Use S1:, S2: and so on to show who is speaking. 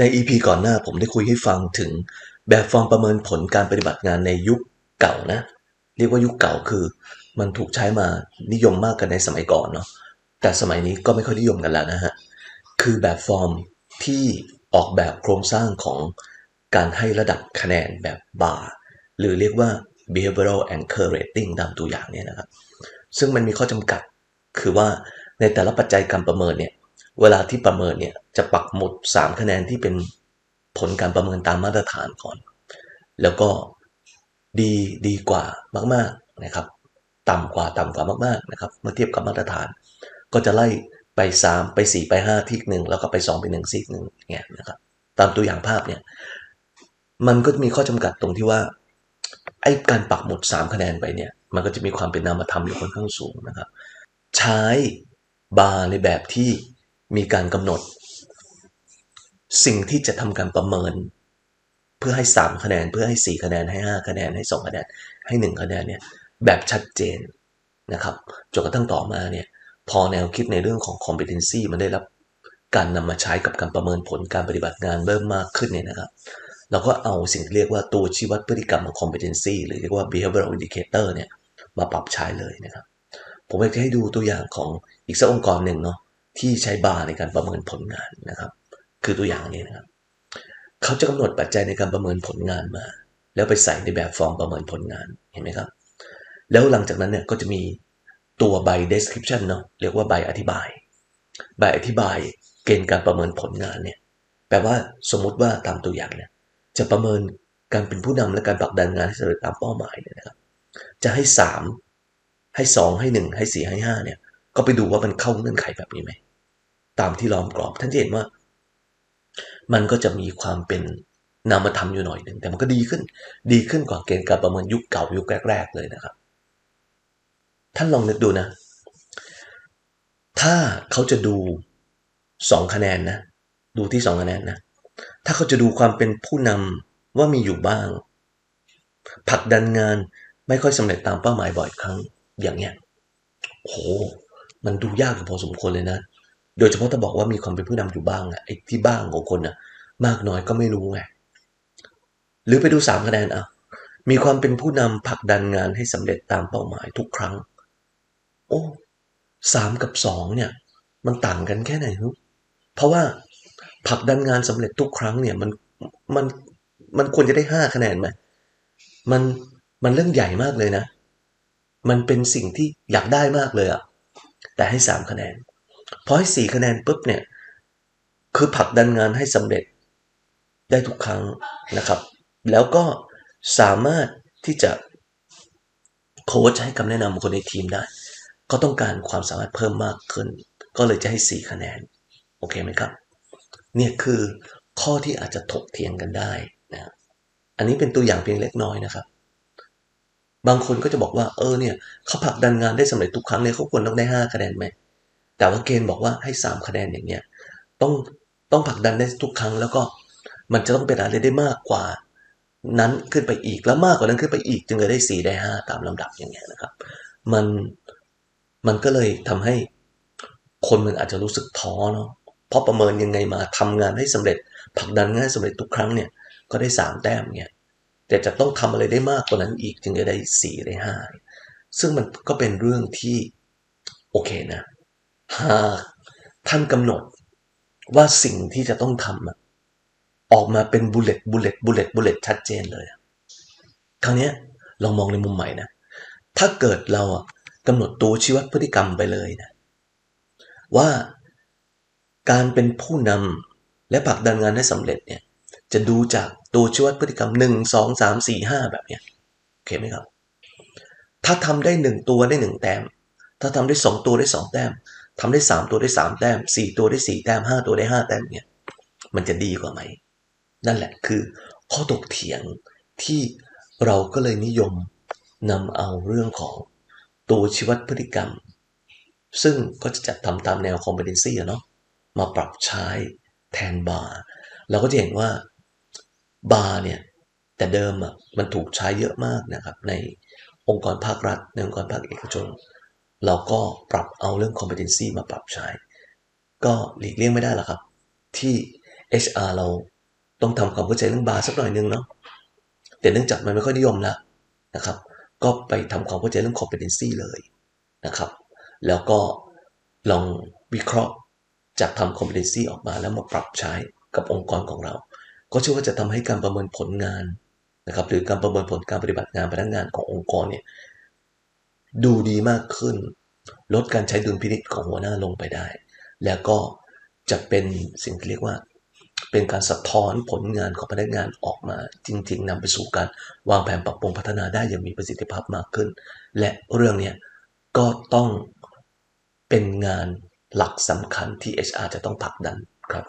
S1: ใน EP ก่อนหน้าผมได้คุยให้ฟังถึงแบบฟอร์มประเมินผลการปฏิบัติงานในยุคเก่านะ เรียกว่ายุคเก่าคือ มันถูกใช้มานิยมมากกันในสมัยก่อนเนาะแต่สมัยนี้ก็ไม่ค่อยนิยมกันแล้วนะฮะคือแบบฟอร์มที่ออกแบบโครงสร้างของการให้ระดับคะแนนแบบบาร์หรือเรียกว่า behavioral anchor rating ตามตัวอย่างเนี่ยนะครับ ซึ่งมันมีข้อจำกัดคือว่าในแต่ละปัจจัยการประเมินเนี่ย เวลาที่ประเมินเนี่ยจะปักหมุด 3 คะแนนที่เป็นผลการประเมินตามมาตรฐานก่อน แล้วก็ดีดีกว่ามาก ๆนะครับ ต่ำกว่าต่ำกว่ามากๆนะครับ เมื่อเทียบกับมาตรฐาน ก็จะไล่ไป 3 ไป 4 ไป 5 ที่หนึ่งแล้วก็ไป 2 ไป1ซีกหนึ่งเนี่ยนะครับ ตามตัวอย่างภาพเนี่ยมันก็มีข้อจำกัดตรงที่ว่าไอ้การปักหมุด 3 คะแนนไปเนี่ย มันก็จะมีความเป็นนามธรรมอยู่ค่อนข้างสูงนะครับ ใช้บาร์ในแบบที่ มีการกำหนด สิ่งที่จะทำการประเมิน เพื่อให้ 3 คะแนน เพื่อให้ 4 คะแนนให้ 5 คะแนนให้ 2 คะแนนให้ 1 คะแนนเนี่ยแบบชัดเจนนะครับจนกระทั่งต่อมาเนี่ยพอแนวคิดในเรื่องของ competency มันได้รับการนำมาใช้กับการประเมินผลการปฏิบัติงานเริ่มมากขึ้นเนี่ยนะครับเราก็เอาสิ่งที่เรียกว่าตัวชี้วัดพฤติกรรมของ competency หรือเรียกว่า behavioral indicator เนี่ยมาปรับใช้เลยนะครับ ผมอยากจะให้ดูตัวอย่างของอีกสักองค์กรหนึ่งเนาะ ที่ใช้บาร์ในการประเมินผลงานนะครับ คือตัวอย่างนี้นะครับ เขาจะกำหนดปัจจัยในการประเมินผลงานมา แล้วไปใส่ในแบบฟอร์มประเมินผลงานเห็นไหมครับ แล้วหลังจากนั้นเนี่ยก็จะมีตัวใบ description เนาะเรียกว่าใบอธิบาย ใบอธิบายเกณฑ์การประเมินผลงานเนี่ยแปลว่าสมมุติว่าตามตัวอย่างเนี่ยจะประเมินการเป็นผู้นำและการผลักดันงานให้สำเร็จตามเป้าหมายเนี่ยนะครับ จะให้ 3 ให้ 2 ให้ 1 ให้ 4 ให้5เนี่ยก็ไปดูว่ามันเข้าเงื่อนไขแบบนี้ไหม ตามที่ล้อมกรอบ ท่านจะเห็นว่า มันก็จะมีความเป็นนามธรรมอยู่หน่อยหนึ่งแต่มันก็ดีขึ้น ดีขึ้นกว่าเกณฑ์การประเมินยุคเก่ายุคแรก ๆ เลยนะครับ ท่านลองนึกดูนะ ถ้าเขาจะดู2คะแนนนะ ดูที่2คะแนนนะ ถ้าเขาจะดูความเป็นผู้นำว่ามีอยู่บ้างผลักดันงานไม่ค่อยสำเร็จตามเป้าหมายบ่อยครั้งอย่างเนี้ยโห มันดูยากอยู่พอสมควรเลยนะ โดยเฉพาะถ้าบอกว่ามีความเป็นผู้นำอยู่บ้างอะไอ้ที่บ้างของคนอะมากน้อยก็ไม่รู้ไงหรือไปดูสามคะแนนอะมีความเป็นผู้นำผลักดันงานให้สำเร็จตามเป้าหมายทุกครั้ง โอ้สามกับสองเนี่ย มันต่างกันแค่ไหนครับเพราะว่าผลักดันงานสำเร็จทุกครั้งเนี่ยมันมันมันควรจะได้ห้าคะแนนไหมมันมันเรื่องใหญ่มากเลยนะ มันเป็นสิ่งที่อยากได้มากเลยอะแต่ให้สามคะแนน พอให้สี่คะแนนปุ๊บเนี่ย คือผลักดันงานให้สำเร็จได้ทุกครั้งนะครับ แล้วก็สามารถที่จะโค้ชให้คำแนะนำคนในทีมได้ ก็ต้องการความสามารถเพิ่มมากขึ้น ก็เลยจะให้สี่คะแนน โอเคไหมครับ เนี่ยคือข้อที่อาจจะถกเถียงกันได้นะอันนี้เป็นตัวอย่างเพียงเล็กน้อยนะครับ บางคนก็จะบอกว่าเออเนี่ยเขาผลักดันงานได้สำเร็จทุกครั้งเนี่ยเขาควรต้องได้ 5 คะแนนไหม แต่ว่าเกณฑ์บอกว่าให้ 3 คะแนนอย่างเนี้ยต้องต้องผลักดันได้ทุกครั้งแล้วก็มันจะต้องเป็นอะไรได้มากกว่า นั้นขึ้นไปอีกแล้วมากกว่านั้นขึ้นไปอีก จึงจะได้ 4 ได้ 5 ตามลำดับอย่างเงี้ยนะครับ มันมันก็เลยทำให้คนมันอาจจะรู้สึกท้อเนาะเพราะประเมินยังไงมาทำงานให้สำเร็จผลักดันงานให้สำเร็จทุกครั้งเนี่ยก็ได้ 3 แต้มเนี่ยแต่จะต้องทำอะไรได้มากกว่านั้นอีก จึงจะได้ 4 ได้ 5 ซึ่งมันก็เป็นเรื่องที่โอเคนะ หากท่านกำหนดว่าสิ่งที่จะต้องทำออกมาเป็นบุลเลตบุลเลตบุลเลตบุลเลตชัดเจนเลยคราวนี้ลองมองในมุมใหม่นะ ถ้าเกิดเรากำหนดตัวชี้วัดพฤติกรรมไปเลยนะ ว่าการเป็นผู้นำและผลักดันงานให้สำเร็จเนี่ยจะดูจากตัวชี้วัดพฤติกรรม1 2 3 4 5แบบเนี้ยโอเคไหมครับ ถ้าทำได้1ตัวได้1แต้ม ถ้าทำได้2ตัวได้2แต้ม ทำได้3ตัวได้3แต้ม4ตัวได้4แต้ม5ตัวได้5แต้มเนี่ยมันจะดีกว่าไหม นั่นแหละคือข้อตกเถียงที่เราก็เลยนิยมนำเอาเรื่องของตัวชีวัดพฤติกรรม ซึ่งก็จะจัดทำตามแนว competency เนาะมาปรับใช้แทนบาร์เราก็จะเห็นว่าบาร์เนี่ยแต่เดิมอะมันถูกใช้เยอะมากนะครับในองค์กรภาครัฐในองค์กรภาคเอกชน เราก็ปรับเอาเรื่อง competency มาปรับใช้ ก็หลีกเลี่ยงไม่ได้หรอกครับ ที่ HR เราต้องทำความเข้าใจเรื่องบาร์สักหน่อยนึงเนาะแต่เนื่องจากมันไม่ค่อยนิยมแล้วนะครับ ก็ไปทำความเข้าใจเรื่อง competency เลยนะครับ แล้วก็ลองวิเคราะห์จากทำ competency ออกมาแล้วมาปรับใช้กับองค์กรของเรา ก็เชื่อว่าจะทำให้การประเมินผลงานนะครับ หรือการประเมินผลการปฏิบัติงานพนักงานขององค์กรเนี่ย ดูดีมากขึ้น ลดการใช้ดุลพินิจของหัวหน้าลงไปได้ แล้วก็จะเป็นสิ่งที่เรียกว่า เป็นการสะท้อนผลงานของพนักงานออกมา จริง ๆนำไปสู่การวางแผนปรับปรุงพัฒนาได้อย่างมีประสิทธิภาพมากขึ้น และเรื่องเนี้ยก็ต้องเป็นงานหลักสำคัญที่ HR จะต้องผลักดันครับ